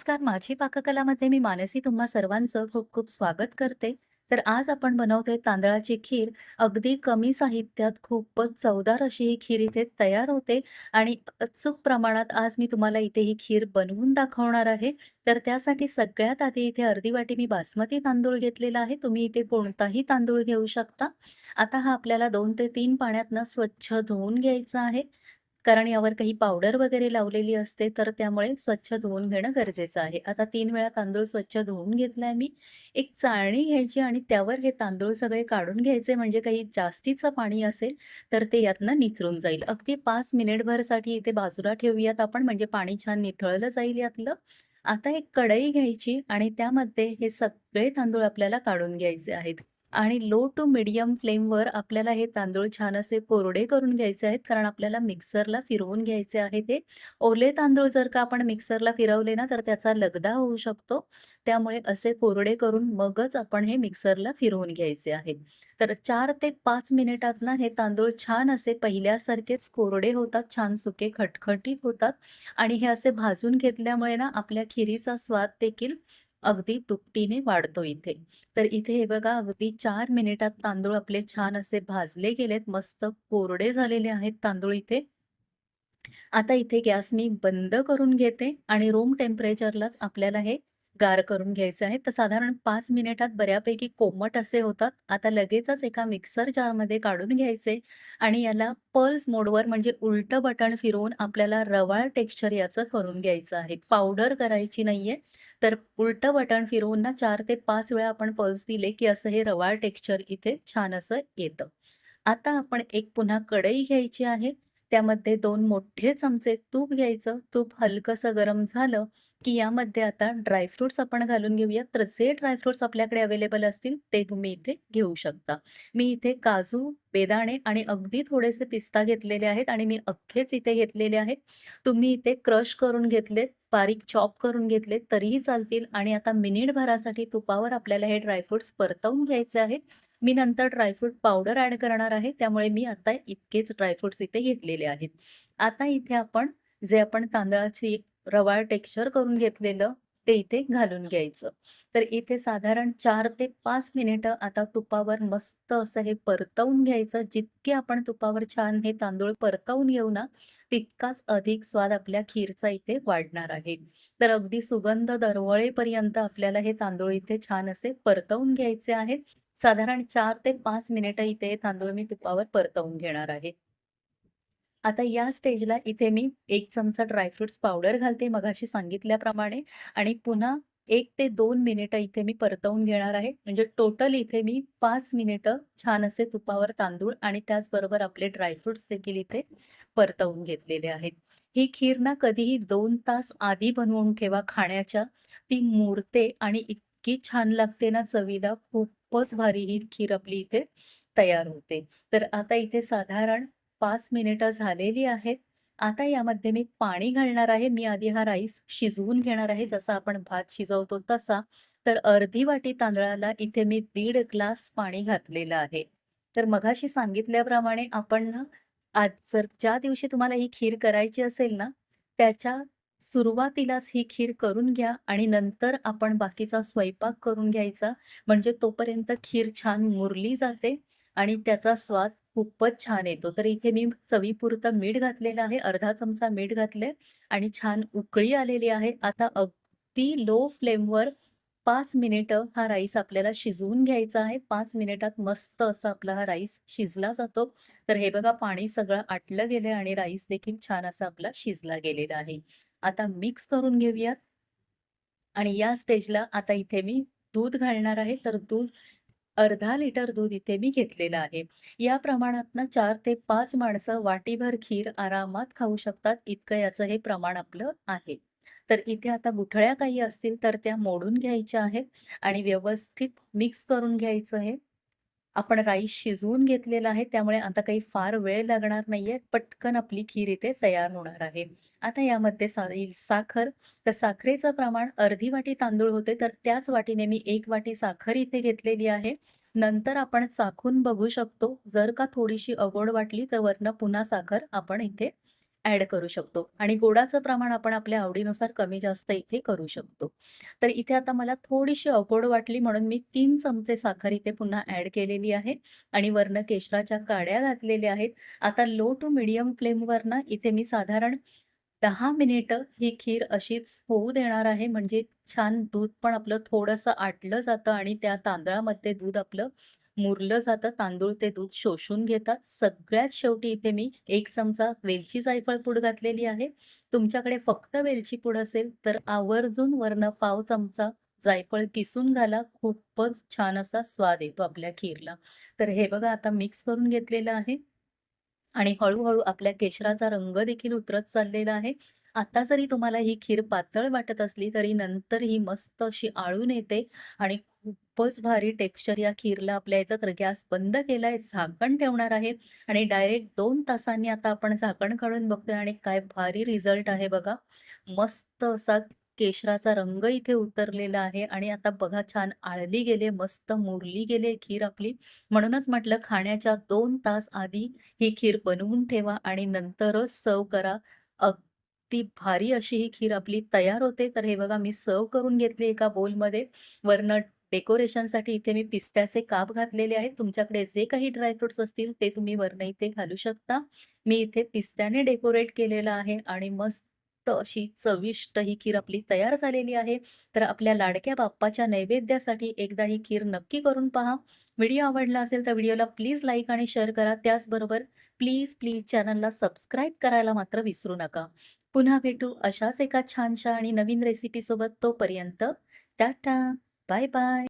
नमस्कार, माझी पाककलामध्ये मी मानसी तुम्हा सर्वांचं खूप खूप स्वागत करते. तर आज आपण बनवतोय तांदळाची खीर. अगदी कमी साहित्यात खूपच चवदार अशी ही खीर इथे तयार होते आणि अचूक प्रमाणात आज मी तुम्हाला इथे ही खीर बनवून दाखवणार आहे. तर त्यासाठी सगळ्यात आधी इथे अर्धी वाटी मी बासमती तांदूळ घेतलेला आहे. तुम्ही इथे कोणताही तांदूळ घेऊ शकता. आता हा आपल्याला दोन ते तीन पाण्यातनं स्वच्छ धुवून घ्यायचा आहे. कारण यावर काही पावडर वगैरे लावलेली असते, तर त्यामुळे स्वच्छ धुवून घेणं गरजेचं आहे. आता तीन वेळा तांदूळ स्वच्छ धुवून घेतलाय मी. एक चाळणी घ्यायची आणि त्यावर हे तांदूळ सगळे काढून घ्यायचे, म्हणजे काही जास्तीचं पाणी असेल, तर ते यातनं निचरून जाईल. अगदी पाच मिनिटभरसाठी इथे बाजूला ठेवूयात आपण, म्हणजे पाणी छान निथळलं जाईल यातलं. आता एक कढई घ्यायची आणि त्यामध्ये हे सगळे तांदूळ आपल्याला काढून घ्यायचे आहेत. आणि लो टू मीडियम फ्लेमवर आपल्याला हे तांदूळ छान असे कोरडे करून घ्यायचे आहेत, कारण आपल्याला मिक्सरला फिरवून घ्यायचे आहे ते. ओले तांदूळ जर का आपण मिक्सरला फिरवले ना, तर त्याचा लगदा होऊ शकतो. त्यामुळे असे कोरडे करून मगच आपण हे मिक्सरला फिरवून घ्यायचे आहेत. तर चार ते पाच मिनिटात ना, हे तांदूळ छान असे पहिल्यासारखेच कोरडे होतात, छान सुके खटखटीत होतात आणि हे असे भाजून घेतल्यामुळे ना, आपल्या खिरीचा स्वाद देखील अगदी दुपटीने वाढतो इथे. तर इथे हे बघा अगदी चार मिनिटात तांदूळ आपले छान असे भाजले गेलेत. मस्त कोरडे झालेले आहेत तांदूळ इथे. आता इथे गॅस मी बंद करून घेते आणि रूम टेम्परेचरलाच आपल्याला हे गार करून घ्यायचे आहे. तर साधारण पाच मिनिटात बऱ्यापैकी कोमट असे होतात. आता लगेचच एका मिक्सर जारमध्ये काढून घ्यायचे आणि याला पल्स मोडवर म्हणजे उलटं बटण फिरवून आपल्याला रवाळ टेक्स्चर याचं करून घ्यायचं आहे. पावडर करायची नाहीये. तर उलटं बटण फिरवून ना चार ते पाच वेळा आपण पल्स दिले, की असं हे रवाळ टेक्स्चर इथे छान असं येतं. आता आपण एक पुन्हा कढई घ्यायची आहे. त्यामध्ये दोन मोठे चमचे तूप घ्यायचं. तूप हलकंसं गरम झालं, की यामध्ये आता ड्रायफ्रुट्स आपण घालून घेऊयात. तर जे ड्रायफ्रुट्स आपल्याकडे अवेलेबल असतील ते तुम्ही इथे घेऊ शकता. मी इथे काजू, बेदाणे आणि अगदी थोडेसे पिस्ता घेतलेले आहेत आणि मी अख्खेच इथे घेतलेले आहेत. तुम्ही इथे क्रश करून घेतलेत, बारीक चॉप करून घेतले तरीही चालतील आणि आता मिनिटभरासाठी तुपावर आपल्याला हे ड्रायफ्रुट्स परतवून घ्यायचे आहेत. मी नंतर ड्रायफ्रूट पावडर ॲड करणार आहे, त्यामुळे मी आता इतकेच ड्रायफ्रुट्स इथे घेतलेले आहेत. आता इथे आपण जे आपण तांदळाची रवाळ टेक्स्चर करून घेतलेलं, ते इथे घालून घ्यायचं. तर इथे साधारण चार ते पाच मिनिटं आता तुपावर मस्त असं हे परतवून घ्यायचं. जितके आपण तुपावर छान हे तांदूळ परतवून घेऊ ना, तितकाच अधिक स्वाद आपल्या खीरचा इथे वाढणार आहे. तर अगदी सुगंध दरवळेपर्यंत आपल्याला हे तांदूळ इथे छान असे परतवून घ्यायचे आहेत. साधारण चार ते पाच मिनिटं इथे हे तांदूळ मी तुपावर परतवून घेणार आहे. आता या स्टेजला इथे मी एक चमचा ड्रायफ्रुट्स पावडर घालते मगाशी सांगितल्याप्रमाणे आणि पुन्हा एक ते दोन मिनिटं इथे मी परतवून घेणार आहे. म्हणजे टोटल इथे मी पाच मिनिटं छान असे तुपावर तांदूळ आणि त्याचबरोबर आपले ड्रायफ्रुट्स देखील इथे परतवून घेतलेले आहेत. ही खीर ना कधीही दोन तास आधी बनवून ठेवा खाण्याच्या. ती मुरते आणि इतकी छान लागते ना चवीला, खूपच भारी ही खीर आपली इथे तयार होते. तर आता इथे साधारण पाच मिनिटं झालेली आहेत. आता यामध्ये मी पाणी घालणार आहे. मी आधी हा राईस शिजवून घेणार आहे, जसा आपण भात शिजवतो तसा. तर अर्धी वाटी तांदळाला इथे मी दीड ग्लास पाणी घातलेलं आहे. तर मगाशी सांगितल्याप्रमाणे आपण ना, आज जर ज्या दिवशी तुम्हाला ही खीर करायची असेल ना, त्याच्या सुरुवातीलाच ही खीर करून घ्या आणि नंतर आपण बाकीचा स्वयंपाक करून घ्यायचा. म्हणजे तोपर्यंत खीर छान मुरली जाते आणि त्याचा स्वाद खूपच छान येतो. तर इथे मी चवीपुरतं मीठ घातलेलं आहे. अर्धा चमचा मीठ घातलंय आणि छान उकळी आलेली आहे. आता अगदी लो फ्लेमवर पाच मिनिटं हा राईस आपल्याला शिजवून घ्यायचा आहे. पाच मिनिटात मस्त असा आपला हा राईस शिजला जातो. तर हे बघा पाणी सगळं आटलं गेलंय आणि राईस देखील छान असा आपला शिजला गेलेला आहे. आता मिक्स करून घेऊयात. आणि या स्टेजला आता इथे मी दूध घालणार आहे. तर दूध अर्धा लिटर दूध इथे मी घेतलेलं आहे. या प्रमाणातनं चार ते पाच माणसं वाटीभर खीर आरामात खाऊ शकतात, इतकं याचं हे प्रमाण आपलं आहे. तर इथे आता गुठळ्या काही असतील तर त्या मोडून घ्यायच्या आहेत आणि व्यवस्थित मिक्स करून घ्यायचं आहे. आपण राईस शिजवून घेतलेला आहे, त्यामुळे आता काही फार वेळ लागणार नाहीये. पटकन आपली खीर इथे तयार होणार आहे. आता यामध्ये जाईल साखर. तर साखरेचं प्रमाण अर्धी वाटी तांदूळ होते, तर त्याच वाटीने मी एक वाटी साखर इथे घेतलेली आहे. नंतर आपण चाखून बघू शकतो. जर का थोडीशी अगोड वाटली, तर वरनं पुन्हा साखर आपण इथे ॲड करू शकतो आणि गोडाचं प्रमाण आपण आपल्या आवडीनुसार कमी जास्त इथे करू शकतो. तर इथे आता मला थोडीशी अगोड वाटली म्हणून मी तीन चमचे साखर इथे पुन्हा ॲड केलेली आहे आणि वरनं केशराच्या काड्या घातलेल्या आहेत. आता लो टू मीडियम फ्लेमवरनं इथे मी साधारण दहा मिनिटं ही खीर अशीच होऊ देणार आहे. म्हणजे छान दूध पण आपलं थोडंसं आटलं जातं आणि त्या तांदळामध्ये दूध आपलं मुरलं जातं. तांदूळ ते दूध शोषून घेतात. सगळ्यात शेवटी इथे मी एक चमचा वेलची जायफळ पूड घातलेली आहे. तुमच्याकडे फक्त वेलची पूड असेल तर आवर्जून वरनं पाव चमचा जायफळ किसून घाला. खूपच छान असा स्वाद येतो आपल्या खीरला. तर हे बघा आता मिक्स करून घेतलेलं आहे. आणि हळूहळू आपल्या केशराचा रंग देखील उतरत चाललेला आहे. आता जरी तुम्हाला ही खीर पातळ वाटत असली तरी नंतर ही मस्त अशी आळून येते आणि खूपच भारी टेक्स्चर या खीरला आपल्या येतं. तर गॅस बंद केलाय, झाकण ठेवणार आहे आणि डायरेक्ट दोन तासांनी आता आपण झाकण काढून बघतोय आणि काय भारी रिझल्ट आहे बघा. मस्त असा केशराचा रंग इथे उतरलेला आहे आणि आता बघा छान आळली गेले मस्त मुरली गेले खीर आपली. म्हणूनच म्हटलं खाण्याच्या दोन तास आधी ही खीर बनवून ठेवा आणि नंतरच सर्व करा. अगदी भारी अशी ही खीर आपली तयार होते. तर हे बघा मी सर्व करून घेतली एका बोलमध्ये. वरनं डेकोरेशनसाठी इथे मी पिस्त्याचे काप घातलेले आहेत. तुमच्याकडे जे काही ड्रायफ्रुट्स असतील ते तुम्ही वरनं इथे घालू शकता. मी इथे पिस्त्याने डेकोरेट केलेलं आहे आणि मस्त अशी चविष्ट ही खीर आपली तयार झालेली आहे. तर आपल्या लाडक्या बाप्पाच्या नैवेद्यासाठी एकदा ही खीर नक्की करून पहा. व्हिडिओ आवडला असेल तर व्हिडिओला प्लीज लाईक आणि शेअर करा. त्याचबरोबर प्लीज, प्लीज चॅनलला सबस्क्राईब करायला मात्र विसरू नका. पुन्हा भेटू अशाच एका छानशा आणि नवीन रेसिपीसोबत. तोपर्यंत टाटा, Bye bye.